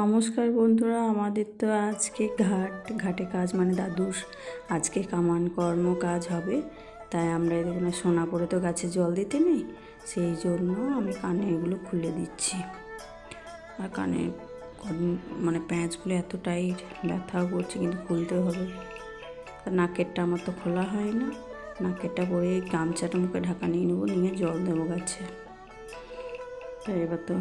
নমস্কার বন্ধুরা, আমাদের তো আজকে ঘাট, ঘাটে কাজ মানে দাদুর আজকে কামান কর্ম কাজ হবে, তাই আমরা এখানে সোনা পরে তো গাছে জল দিতে নেই, সেই জন্য আমি কানে এগুলো খুলে দিচ্ছি। আর কানে মানে প্যাঁচগুলো এত টাইট ব্যথাও করছে, কিন্তু খুলতে হবে। নাকেরটা আমার তো খোলা হয় না, নাকেরটা পরে গামছাটা মুখে ঢাকা নিয়ে নেব, নিয়ে জল দেবো গাছে। তাই এবার তো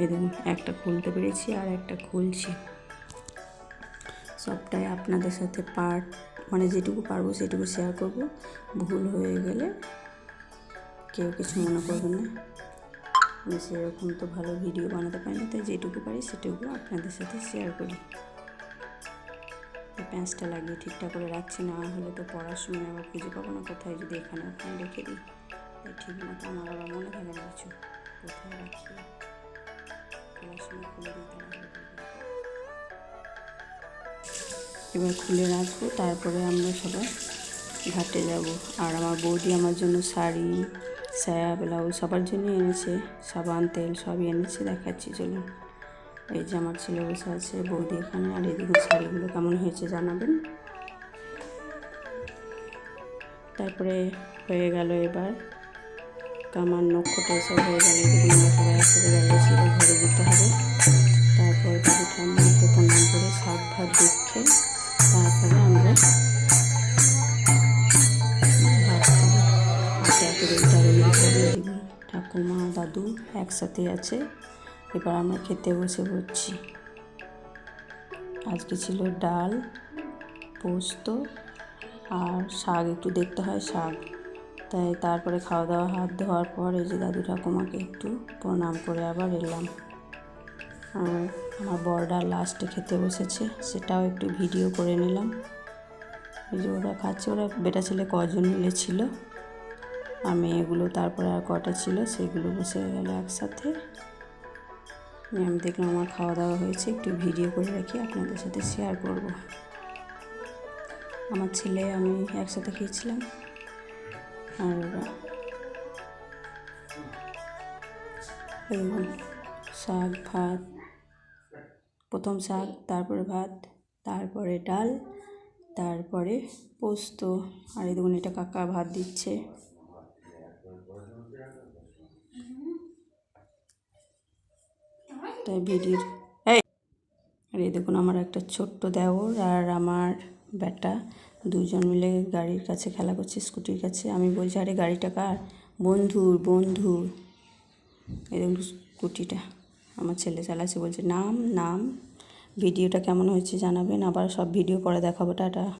এই দেখুন একটা খুলতে পেরেছি আর একটা খুলছি। সবটাই আপনাদের সাথে পার্ট মানে যেটুকু পারব সেটুকু শেয়ার করব। ভুল হয়ে গেলে কেউ কিছু মনে করবে না। আমি সেরকম তো ভালো ভিডিও বানাতে পারি না, তাই যেটুকু পারি সেটুকু আপনাদের সাথে শেয়ার করি। প্যাঁচটা লাগিয়ে ঠিকঠাক করে রাখছি, না হলে তো পড়ার সময় আবার খুঁজে পাবো না। কোথায় যদি এখানে ওখানে রেখে দিই ঠিক মতো আমার আবার মনে থাকে না কিছু। কোথায় রাখি? দিতে এবার খুলে রাখব, তারপরে আমরা সবাই ঘাটে যাব। আর আমার বৌদি আমার জন্য শাড়ি সায়া ব্লাউজ সবার জন্য এনেছে, সাবান, তেল সবই এনেছে, দেখাচ্ছি, চলুন। এই যে আমার ছেলে বসে আছে, বৌদি এখানে, আর এদিকে শাড়িগুলো কেমন হয়েছে জানাবেন? তারপরে হয়ে গেল এবার কামার নক্ষটা এসব হয়ে গেল। আমরা সবাই একসাথে দাঁড়িয়েছি এবার ঘরে যেতে হবে। তারপরে দাদু ঠাম্মাকে প্রণাম করে শাক ভাত দেখে তারপরে আমরা দিবি ঠাকুমা, দাদু একসাথে আছে। এবার আমরা খেতে বসে পড়ছি। আজকে ছিল ডাল, পোস্ত আর শাক। একটু দেখতে হয় শাক। তাই তারপরে খাওয়া দাওয়া হাত ধোয়ার পর এই যে দাদু ঠাকুমাকে একটু প্রণাম করে আবার এলাম। আর আমার বড়রা লাস্টে খেতে বসেছে, সেটাও একটু ভিডিও করে নিলাম। এই যে ওরা খাচ্ছে, ওরা বেটা ছেলে কজন মিলে ছিল, আর মেয়েগুলো তারপরে আর কটা ছিল, সেগুলো বসে গেল একসাথে। আমি দেখলাম আমার খাওয়া দাওয়া হয়েছে, একটু ভিডিও করে রাখি, আপনাদের সাথে শেয়ার করব। আমার ছেলে আমি একসাথে খেয়েছিলাম। আর শাক, ভাত, প্রথম শাক, তারপরে ভাত, তারপরে ডাল, তারপরে পোস্ত। আর এই দেখুন, এটা কাকা ভাত দিচ্ছে। তাই ভিডিওর এই, আর এই দেখুন, আমার একটা ছোট্ট দেওর আর আমার বেটা দুজন মিলে গাড়ির কাছে খেলা করছে, স্কুটির কাছে। আমি বলছি, আরে, গাড়িটা কার? বন্ধুর বন্ধুর। এরকম স্কুটিটা। আমার ছেলে চালাচ্ছে, বলছে, নাম নাম। ভিডিওটা কেমন হয়েছে জানাবেন, আবার সব ভিডিও পরে দেখাবো, টাটা।